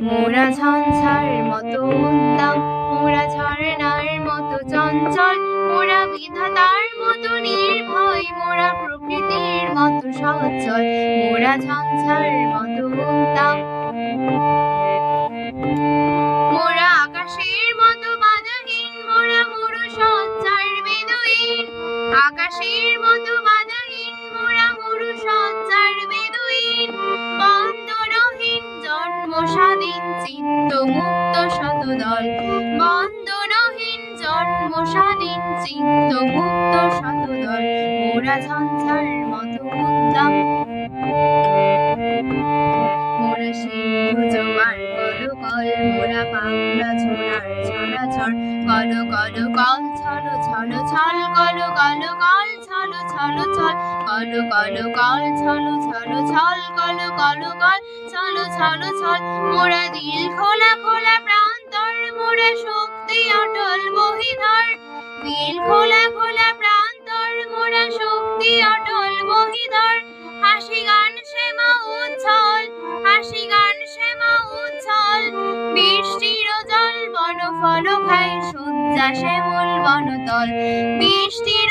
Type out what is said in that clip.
মোরা ঝঞ্ঝার মতো উত্তম মোরা ঝর্ণার মতো চঞ্চল মোরা বিধাতার মতো নির্ভয় মোরা প্রকৃতির মতো সচল মোরা ঝঞ্ঝার মতো উত্তম মোরা আকাশের মতো বাধাহীন মোরা মরু সজ্জার বেদুইন আকাশের মতো স্বাধীন চিত্ত মুক্ত শতদল বন্দরহীন জন্ম স্বাধীন চিত্ত মুক্ত শতদল মোরা ঝঞ্ঝার মতো উদ্দাম মোরা সিন্ধু জোয়ার কল মোরা পাংলা ছোড়ার ছড়াছড় কল কল কল ছল ছল ছল কল কল কল ছল ছল ছল কল কল কল ছল ছল ছল কল কল কল ছল ছল ছল মোরা দিল খোলা খোলা প্রান্তর, মোরা শক্তি অটল বহিধর দিল খোলা খোলা প্রান্তর, মোরা শক্তি অটল বহিধর হাসি গান, শ্যামা, উচ্ছল। হাসি গান, শ্যামা, উচ্ছল। বৃষ্টির জল বন ফল খাই সজ্জা শ্যামল, বনতল। বৃষ্টির